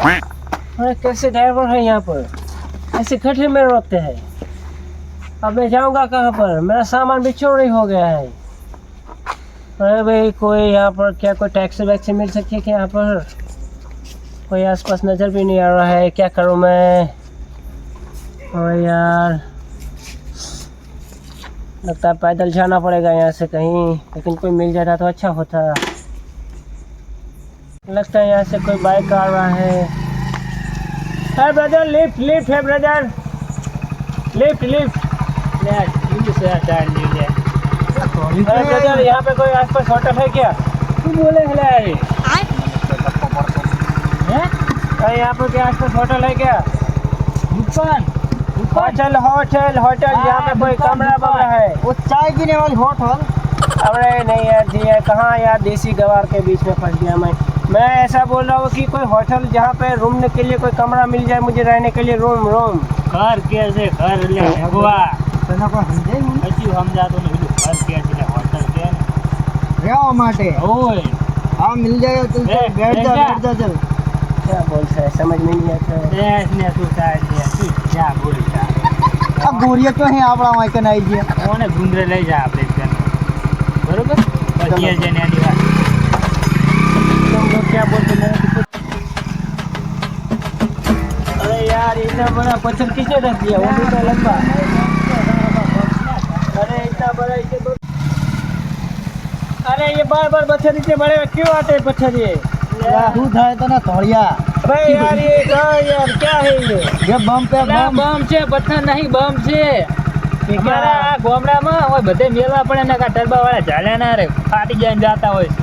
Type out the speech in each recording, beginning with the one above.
अरे कैसे ड्राइवर है यहाँ पर? ऐसे गड्ढे में रोकते हैं। अब मैं जाऊँगा कहाँ पर? मेरा सामान भी चोरी हो गया है। अरे भाई, कोई यहाँ पर क्या कोई टैक्सी वैक्सी मिल सकती है क्या यहाँ पर? कोई आसपास नज़र भी नहीं आ रहा है। क्या करूँ मैं? और यार, लगता है पैदल जाना पड़ेगा यहाँ से कहीं, लेकिन कोई मिल जाता तो अच्छा होता। लगता है यहाँ से कोई बाइक आ रहा है। है ब्रदर लिफ्ट लिफ्ट है। ब्रदर लिफ्ट लिफ्ट ब्रदर यहाँ पे कोई आसपास होटल है क्या? तू बोले हले अरे यहाँ पे क्या आसपास होटल है क्या? दुकान होटल होटल होटल यहाँ पे कोई कमरा बमरा है। वो चाय पीने वाली होटल अरे नहीं यार जी कहाँ यार देसी गवार के बीच में फंस गया मैं? मैं ऐसा बोल रहा हूँ कि कोई होटल जहाँ पे रूमने के लिए कोई कमरा मिल जाए मुझे रहने के लिए रूम रूम ઘર કે છે ઘર એટલે ભગવા તને કોઈ સમજાય નહીં હજી સમજાતું નહીં પેલું ઘર કે છે એટલે હોટલ કે ને. રહેવા માટે ઓય हाँ मिल जाएगा तुम ए, बैठ जा बेटा। बैठ जा चल क्या बोलते हैं समझ में नहीं आता है દેશ ને તું સાઈડ દે તું જા બોલતા अब गोरिया क्यों है આપણા વાંકે ના આવી ગયા કોને ડુંગરે લઈ જા આપણે ત્યાં બરોબર પછી એ જઈને એની વાત किसने रख दिया वो भी तो लंबा अरे इतना बड़ा इसे ब- अरे ये बार बार पत्थर इतने बड़े क्यों आते हैं पत्थर ये શું થાય તને ધોળિયા अरे यार ये कहाँ यार क्या है ये જે બમ पे ના, બમ બમ છે પથ્થર નહીં બમ છે ये क्या અમારા આ ગામડામાં હોય બધે મેળવા પડે ને કા ટરબા વાળા ઝાલ્યા ના રે ફાટી જાય ને જાતા હોય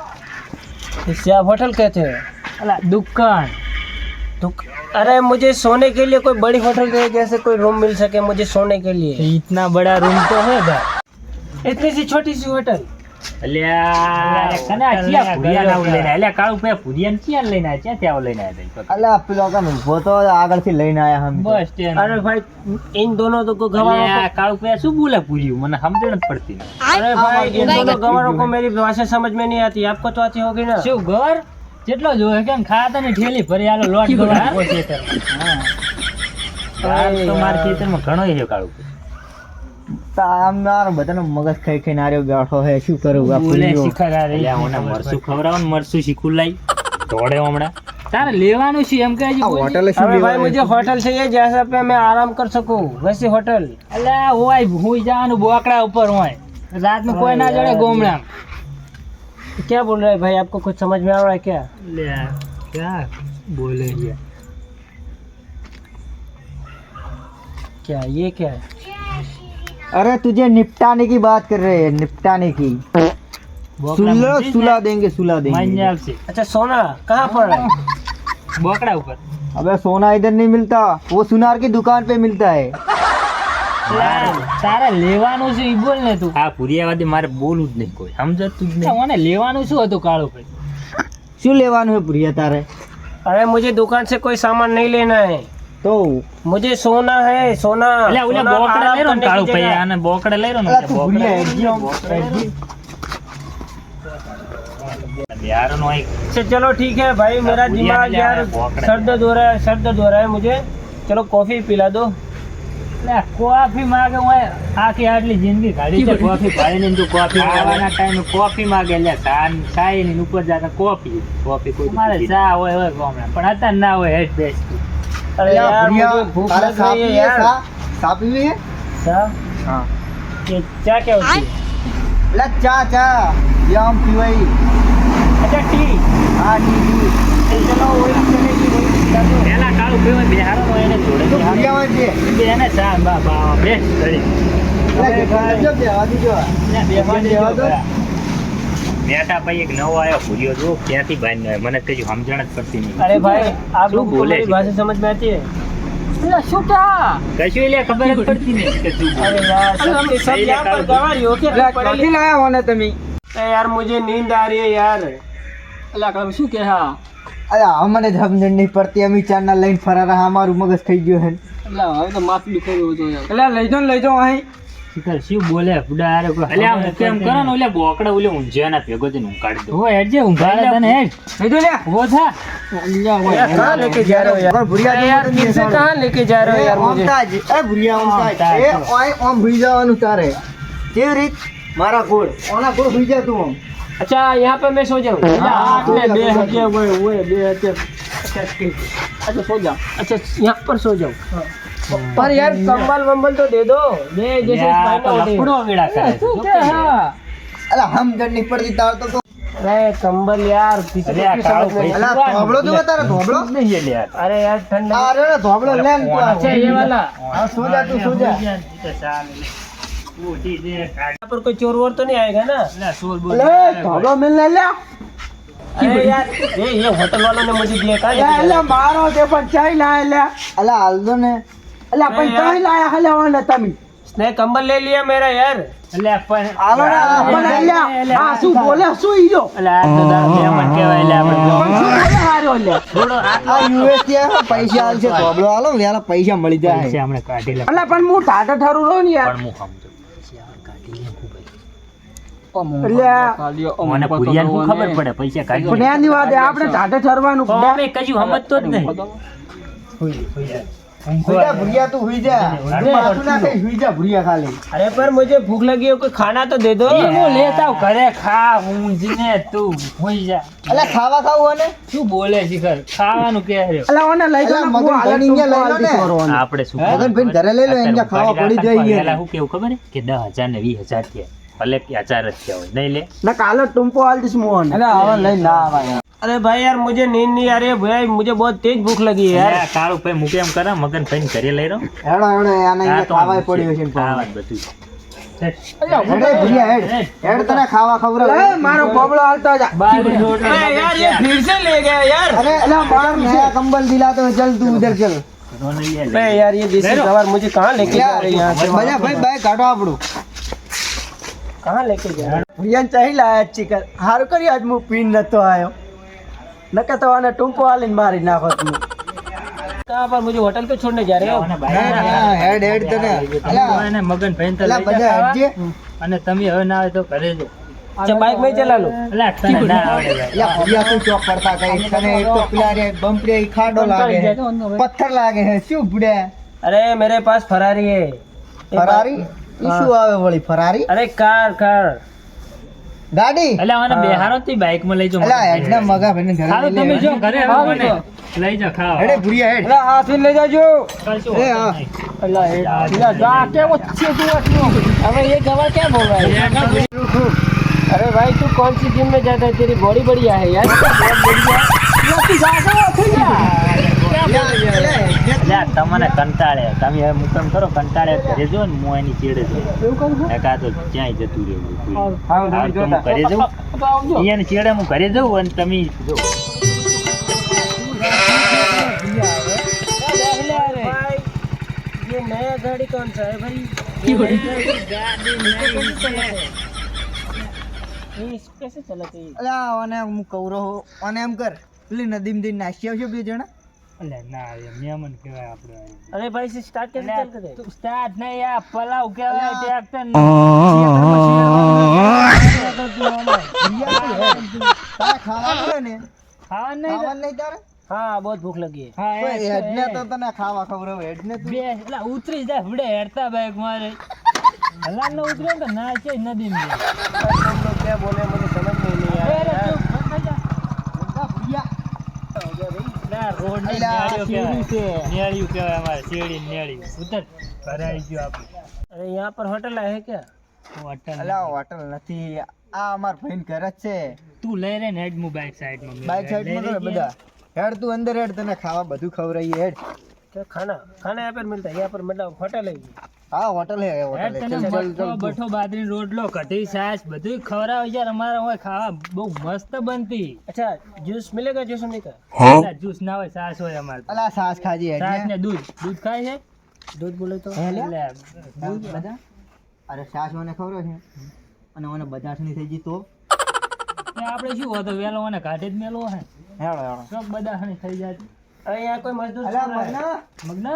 श्याम होटल कहते हो अला दुकान दुक... अरे मुझे सोने के लिए कोई बड़ी होटल चाहिए जैसे कोई रूम मिल सके मुझे सोने के लिए इतना बड़ा रूम तो है इतनी सी छोटी सी होटल અલ્યા કના ચિયા ભુરિયા ના લઈને આયા? અલ્યા કાળું પે ભુરિયા ને ચિયા લઈને આયા? ચ્યાં ત્યાં લઈને આયા તઈ? અલે આ પેલો કામ ઊભો તો આગળથી લઈને આયા હમ બસ સ્ટેન્ડ अरे भाई इन दोनों तो को गवारों અલ્યા કાળું પે શું બોલે ભુરિયું મને સમજણ જ પડતી નથી. को अरे भाई इन दोनों गवारों को मेरी भाषा समझ में नहीं आती आपको तो आती होगी ना શું ઘર જેટલો જોવે કેમ ખાતા ની ઠેલી ભરી આલો લોટ ગવાર આખો ખેતરમાં. હા ગાર તો મારા ખેતરમાં ઘણો છે કાળું પે. તાર બધાનો મગજ ખાઈ ખાઈને આર્યો બેઠો હે શું કરું આ બોલે પુલિયો. શીખરા રે. અલ્યા ઓને મરચું ખવડાવો ને મરચું શીખું લાઈ દોડે હમણાં તારે લેવાનું છે એમ કે હજી આ કોઈ? હોટલ શું अरे भाई લેવાનું? मुझे होटल चाहिए जैसा पे मैं आराम कर सकूं वैसी होटल અલ્યા હોય હુઈ જવાનું બોકડા ઉપર હોય રાતનું કોઈ ના જડે ગોમડા क्या बोल रहे हैं भाई आपको कुछ समझ में आ रहा है क्या क्या बोले ये क्या ये क्या है अरे तुझे निपटाने की बात कर रहे हैं निपटाने की सुला सुला देंगे सुला देंगे મંજાલ છે अच्छा सोना कहाँ पर है બોકડા ઉપર अबे सोना इधर नहीं मिलता वो सुनार की दुकान पे मिलता है તારે લેવાનું છે ઈ બોલ ને તું આ પુરિયાવાદી મારે બોલવું જ નહીં કોઈ સમજતું જ નહીં મને લેવાનું શું હતું કાળું ભાઈ શું લેવાનું है प्रिया तारे अरे मुझे दुकान से कोई सामान नहीं लेना है तो मुझे सोना है सोना એટલે ઓલા सोना બોકડા आराम લઈ રહ્યો ને करने કાળું की ભાઈ जगह। આને બોકડા લઈ રહ્યો ને अला तू બોકડા प्रिया લઈ एडजी રહ્યો. एडजी બિહારનો એક अच्छा चलो ठीक है भाई मेरा बुढ़िया दिमाग ने यार लिया है, भौंकड़ा सर दर्द हो रहा है सर दर्द हो रहा है मुझे चलो कॉफी पिला दो એટલે કોફી માગે હોય આખી આટલી જિંદગી કાઢી છે કોફી પાડીને તું કોફી ખાવાના ટાઈમે કોફી માગે એટલે ચા ચાય ની ઉપર જાતા કોફી કોફી કોઈ મારે ચા હોય હોય ગામડા પણ અત્યારે ના હોય હેડ બેસ્ટ अरे अला यार प्रिया मुझे भूख तारा लग साफ रही है भी है यार सा साफ भी है चा हाँ ये क्या क्या होती है अला चा चा ये हम पीवाई अच्छा टी हाँ टी टी चलो वही चलेगी वही पिला दो પેલા કાળું પીવા બિહારો હોય એને જોડે तो प्रिया में છે બિહારો. એને ચા બા બા બેસ્ટ કરી અલા જેઠા જો બેવા દીજો ને બેહવા દેવા દો. બેઠા ભાઈ એક નવો આવ્યો ભૂલ્યો જો ક્યાંથી ભાઈ મને કઈ સમજણ જ પડતી નહીં. અરે ભાઈ આપ શું બોલે ભાષા સમજમાં આતી યાર સબ સબ આ રહી યાર. અલા કલમ શું કે હા? અરે અમને સમજણ નહીં પડતી. અમે લઈને ફરારા અમારું મગજ થઈ ગયું હે. હવે માફી દુખાઈ ગયું લઈ જાઓ લઈ જાઓ અહીં. શું બોલે ફુડા હારે કોઈ એટલે આમ કેમ કરો ને ઓલે બોકડા ઓલે ઊંઝાના ભેગો થઈને ઊંઘાડી દો હો હેડ જે ઊંઘાડે તને હેડ લઈ જાઓ લે ઊભો થા यार कहाँ लेके जा रहे हो यार પણ ભૂરિયા अरे यार फिर से कहाँ लेके जा रहे हो यार मुझे ઓમતાજ એ ભૂરિયા ઓમતાજ એ ઓય ઓમ ભૂઈ જવાનું તારે કેવી રીત મારા ગોળ ઓના ગોળ ભૂઈ જા તું ઓમ अच्छा यहाँ पे मैं सो जाऊँ हाँ, आपने सो बे जा, सो हटे हुए हुए बे हटे अच्छा ठीक अच्छा सो जाओ अच्छा यहाँ पर सो जाओ પણ યાર કંબલ વંબલ તો દે દો. બે જૈસે લફડો વેડા કરે છે અલા હમ ગણની પડતી તાર તો અરે કંબલ યાર પીછે અલા ધોબળો જો તારા ધોબળો? નહીં યાર અરે યાર ઠંડા અરે ધોબળો લે ને છે એ વાલા. હા સોજા તું સોજા પર કોઈ ચોર વોર તો નહીં આયેગા ના? ચોર બોલ. ધોબળો મિલ ના લે હોટલ વાળો ને મજી દે કાલે મારો છે પણ ચાઈ ના એટલે અલા હાલ ને. એટલે પણ ત્રણ લાયા હલાવાના તમે. સ્નેક કંબલ લઈ લિયા મેરા યાર. આ શું બોલે શું પૈસા પૈસા મળી જાય. એટલે પણ હું ટાટા ઠારું ને યાર. ખબર પડે પૈસા કાઢી આપણે ટાટા ઠરવાનું અમે કજું સમજતો જ નહીં. ખાવા શું બોલે ખાવાનું કે શું ઘરે લઈ લો ખાવા પડી જઈએ અલા કેવું ખબર કે 10000 ને 20000 થયા. ભલે કે હજાર જ થયા હોય. નહીં લે. ના કાલો ટુંપો આલતીસ મોહન અલા લઈ ના આવા अरे भाई यार मुझे नींद नहीं आ रही है भाई मुझे बहुत तेज भूख लगी है यार યાર કાળું ભાઈ મૂકે એમ કરે મગન ભાઈ ઘરે લઈ રહ્યો હેડો હેડો આને અહીંયા ખાવાય પડ્યો છે ખાવા જ બધું હેડે ભૂરિયા હેડ હેડ તને ખાવા ખવડાવ મારો બોબળો હાલતો જા अरे यार ये फिर से ले गया यार अरे अला बाहर नया कंबल दिलाते हुए चल तू उधर चल अरे यार ये देसी गवार मुझे कहाँ लेके जा रहे हैं यहाँ से ભલે ભાઈ બાય કાઢો આપણું कहाँ लेके जा रहे हैं ભુરિયાન ચાહી લાયા ચિકન હારું કરી આજ હું પીન નતો આવ્યો નકે તો આને ટૂંપો આલીને મારી નાખો તમે कहाँ पर मुझे होटल पे छोड़ने जा रहे हो હેડ હેડ તને મગન ભાઈ તો અલા લઈ બધા જા હેડજે ખાવા. અને તમે હવે ના આવે તો ઘરે જો अच्छा बाइक में ही चला लो અલા તને ના આવડે ભાઈ. યા ભુરિયા તું ચોક પડતા કઈ તને એક તો પેલા રે બમ્પરે ઈ ખાડો લાગે હે. પથ્થર લાગે હે શું ભૂડે अरे मेरे पास फरारी है ફરારી ઈ શું આવે વળી ફરારી अरे कार कार ગાડી અલા મને બેહારો થી બાઈક માં લઈ જાઓ અલા હેડના મગા ભાઈને ઘરે ખાવા લઈ તમે લે. જો ઘરે હવે મને લઈ જાઓ ખાવા હેડે ભુરિયા હેડ अरे हाथ में ले जाओ કરશું. એ હા. अल्लाह ये अल्लाह जा क्या वो अच्छे तू अबे ये गवार क्या बोल रहा है अरे भाई तू कौन सी जिम में जाता है तेरी बॉडी बढ़िया है यार बहुत बढ़िया यार तू जाता है उठ जा અલ્યા તમને કંટાળે તમે હવે મુકમ કરો કંટાળે ઘરે જો ને હું એની ચીડે છું એકા તો ક્યાંય જતું રહેવું હા, હા, તો હું ઘરે જઉં અહીંયાની ચીડે હું ઘરે જઉં અને તમે જો भाई ये नया गाड़ी कौन सा है भाई ये नया गाड़ी ये इसको कैसे चलाते हैं અલા ઓને હું કવરો ઓને એમ કર પેલી નદીમ દી નાસી આવશે બે જણા હા બહુ ભૂખ લાગી. હા ઉતરી જાય હવડે બાઈક મારે. હલાન ઉતરે તો ના છે નદી બોલે નથી. આ અમાર ભાઈન ઘર જ છે. તું લઈ રે હેડ મુ બાઈક સાઈડમાં. સાઈડ બધા. હેડ તું અંદર હેડ તને ખાવા બધું ખવરાઈએ હેડ. ખાના ખાના પર મિલતા પર મતલબ હોટલ હે હા હોટલ હે હોટલ બઠો બાદરી રોટલો કઢી છાશ બધું ખવરાવે યાર અમારા હોય ખાવા બહુ મસ્ત બનતી. અચ્છા જ્યુસ મિલેગા જ્યુસ મિલેગા હા. જ્યુસ ના હોય છાશ હોય અમારે અલા છાશ ખાજી હે છાશ ને દૂધ. દૂધ ખાય છે? દૂધ બોલે તો. એટલે દૂધ બધા? અરે છાશ મને ખવરો છે. અને મને બદાસની થઈ ગઈ તો? આપણે શું હોતો વેલો અને કાઢે જ મેલો હે. હેડો હેડો સબ બદાસની થઈ જાય અહીંયા કોઈ મજદૂર મગનો? મગનો?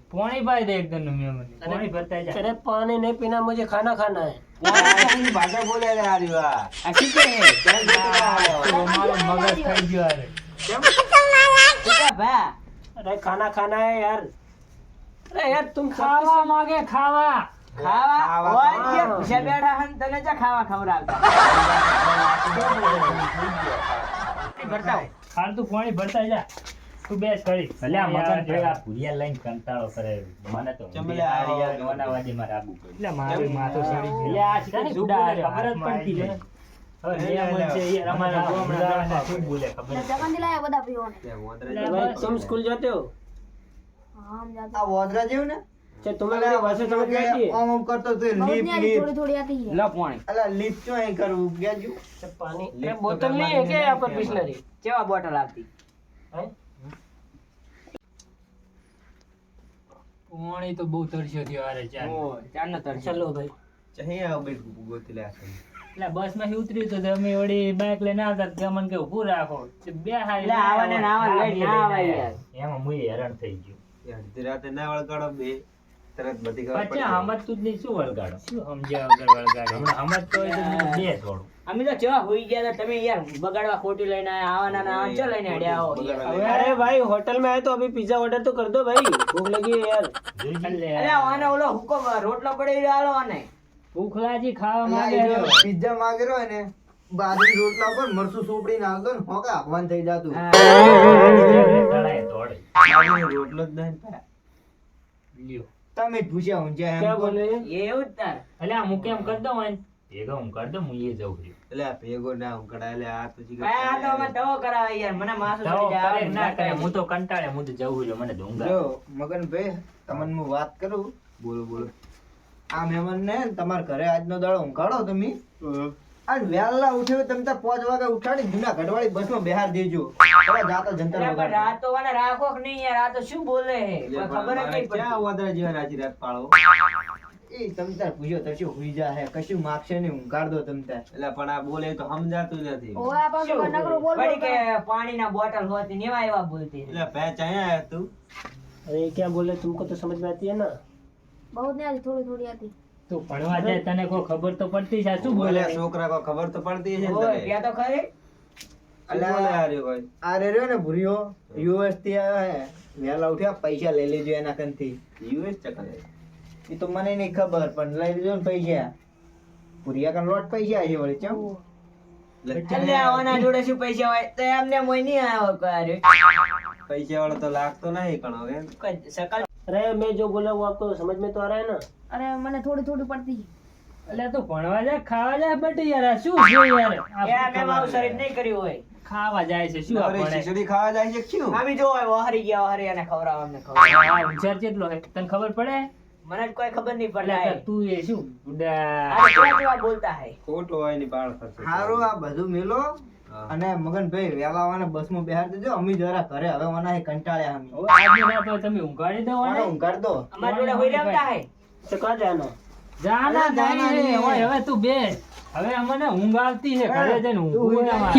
પોણી પાઈ દે એકદમ નું મહેમાન પોણી ભરતા જા अरे पानी नहीं पीना मुझे खाना खाना है આ શું કહે? તો અમારો મગજ થઈ ગયો અરે अरे खाना खाना है यार अरे यार तुम सब ખાવા માંગે ખાવા હાલ તું પોણી ભરતા જા તું બેસ કરી ભલે આ મકાન ભેગા ભૂરિયા લઈને કંટાળો કરે. મને તો ઊંધી હારી યાર ગોનાવાદી માં રાબુ પડ્યું. એટલે મારું માથું સડી ગયું. એટલે આ શીખે શું ખબર જ પડતી હાથમાં નહીં. હવે મહેમાન છે યાર, અમારા ગામના ગામમાં કોણી તો બહુ તરસ્યો થયો આરે ચાર. ચાર નો તરસ્યો. ચલો ભાઈ. ચહી આવ બે ગોતી લે એટલે બસમાંથી ઉતર્યું તો? અમે વળી બાઇક લઈને આવતા ગમન કે ઉભું રાખો. બે હાલ એટલે આવાને ના આવે ના આવે યાર. એમાં મુય હેરાન થઈ ગયો. રાતે ના વળગાડો બે. તરત બધી ખબર પછી સમજતું જ નહીં શું વળગાડો? શું વગર વળગાડો? હમણાં સમજતો હોય તો બે થોડું. અમે તો જેવા હોઈ ગયા તમે યાર બગાડવા ખોટી લઈને આવાના ના આવા લઈને અડ્યા હો? અરે ભાઈ હોટલમાં આયા તો અભી પિઝા ઓર્ડર તો કર દો ભાઈ ભૂખ લગી યાર. અરે આને ઓલો હુકો રોટલો પડી રહ્યો આને. ભૂખ લાગી ખાવા માંગે પિઝા માંગે રહ્યો ને બાજરી રોટલા પર મરસું સોપડી નાખતો ને હોકા આહવાન થઈ જાતું. રોટલો જ નહીં લ્યો. તમે ભૂસ્યા ઊંઝા એમ ક્યાં બોલે? એવું તાર. એટલે આ હું કેમ કરી દઉં ભેગા હું કરી દઉં હું એ જઉં છું એટલે ભેગો ના હું કરાય એટલે આ તો આ તો અમે દવો કરાવે યાર મને માસું ના કરે હું તો કંટાળે હું તો જવું છું મને ઢોંગા જો મગનભાઈ તમને હું વાત કરું? બોલો બોલો. આ મહેમાન ને તમારા ઘરે આજનો દાડો ઊંઘાડો તમે? અને વહેલા ઉઠ્યો તમે તો પાંચ વાગે ઉઠાડી જૂના ઘડવાળી બસમાં બહાર દેજો. જાતો જંતર વગર રાત તો રાખો કે નહીં યાર? આ તો શું બોલે? હે ખબર જ નહીં ક્યાં વાદરા જેવા રાજી રાત પાળો? એ તમે તાર પૂછ્યો તો શું હુઈ જા હે કશું માગશે ને ઊંઘાડ દો તમે તાર. એટલે પણ આ બોલે તો સમજાતું નથી. ઓ આ પણ નકરો બોલ પડી કે પાણી ના બોટલ હોતી નેવા એવા બોલતી એટલે ભે ચાયા તું? અરે ક્યાં બોલે? તુમકો તો સમજમાં આતી હે ના બહુ ને થોડી થોડી આતી તું ભણવા જાય તને કોઈ ખબર તો પડતી છે શું બોલે? ઓય ત્યાં તો ખરી. અલા, આ રે રહ્યો ને ભૂરીઓ. યુએસથી આવ્યો હે. વેલા ઉઠ્યા પૈસા લઈ લેજો એના કંથી એ તો મને નહીં ખબર પણ લઈ લેજો ને પૈસા. ભૂરિયા કન લોટ પૈસા આવી વળી ચમ. આવાના જોડે શું પૈસા હોય? તો એમને મોય નહીં આવ્યો કોઈ પૈસા વાળો તો લાગતો નહીં પણ હવે. કોઈ સકલ अरे मैं जो बोला वो आपको समझ में तो आ रहा है ना अरे मैंने थोड़ी थोड़ी पड़ती એટલે તું ભણવા જાય ખાવા જાય બટી યાર આ શું છે યાર આ એ મેં મારું શરીર નહીં કર્યું હોય ખાવા જાય છે શું આ નવરી ભણે? ખીચડી ખાવા જાય છે ક્યું આમી જો હોય વહારી ગયા વહારી અને ખવડાવ અમને ખવડાવ આ હોશિયાર કેટલો હે તને ખબર પડે મને જ કોઈ ખબર નહીં પડે એટલે તું એ શું ઉડા આ કેવા કેવા બોલતા હે ખોટું હોય ની બાળ થશે હારું આ બધું મેલો હા. અને મગનભાઈ વહેલા વાને બસમાં બેહાર દેજો. અમી જરા ઘરે હવે મને કંટાળ્યા અમે. આજની રાત હોય તમે ઊંઘાડી દો અને ઊંઘાડ દો. અમાર જોડે હોઈ રહેતા હે. તો કા જાનો? જાના જાના રે ઓય હવે તું બે. હવે અમને ઊંઘ છે ઘરે જઈને ઊંઘું ના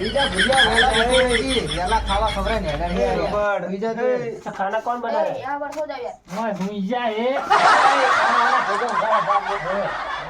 બીજા ભૂલ્યા વાળા હે વેલા ખાવા ખબર ને હેડે રોબર્ટ. બીજા તો ખાના કોણ બનાવે? આ વર્ષો જાવે ઓય હું જા હે. આ ભોગો ઘરે બાપ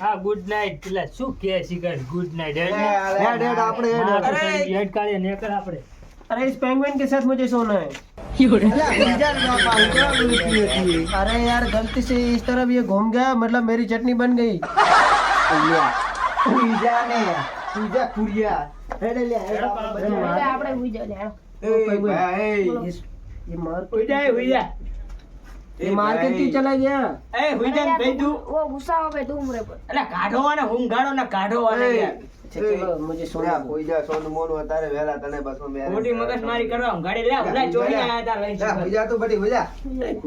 હા ગુડ નાઈટ પેલા શું કે શિકર ગુડ નાઈટ હેડ અરે હેડ કે સાથ મુજે સોના હે? अरे यार गलती से इस तरफ ये घूम गया मतलब मेरी चटनी बन गई અલ્યા, હુઈ જા ને હુઈ જા, ભુરિયા. હેડ, અલ્યા, હેડ, આપણે એ ભાઈ, ये ये मार હુઈ જા, હુઈ જા. ये मार के क्यों चला गया એ, હુઈ જા ને અરે ભાઈ તું. યાર, ઓ ગુસ્સા આવે તું ઉમરે પર અલા, કાઢો આને, ઊંઘાડો ને કાઢો આને યાર. अच्छा चलो मुझे सोना અલ્યા, दो હુઈ જા, સોનું મોનું અત્યારે વહેલા તને બસો મેરે. ખોટી મગજમારી કરવા ઊંઘાડી લે, હુલા ચોરી આયા તા લઈને અલ્યા, હુઈ જા તું બધી, હુઈ જા.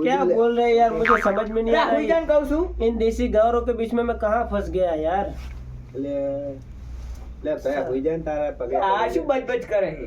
क्या बोल रहे हैं यार मुझे समझ में नहीं आ અલા, હુઈ જા रहा ને કહું છું. इन देसी गावरों के बीच में मैं कहाँ फंस गया यार લે, લે ભાઈ, હુઈ જા ને તારા પગે આ શું બચબચ કરે છે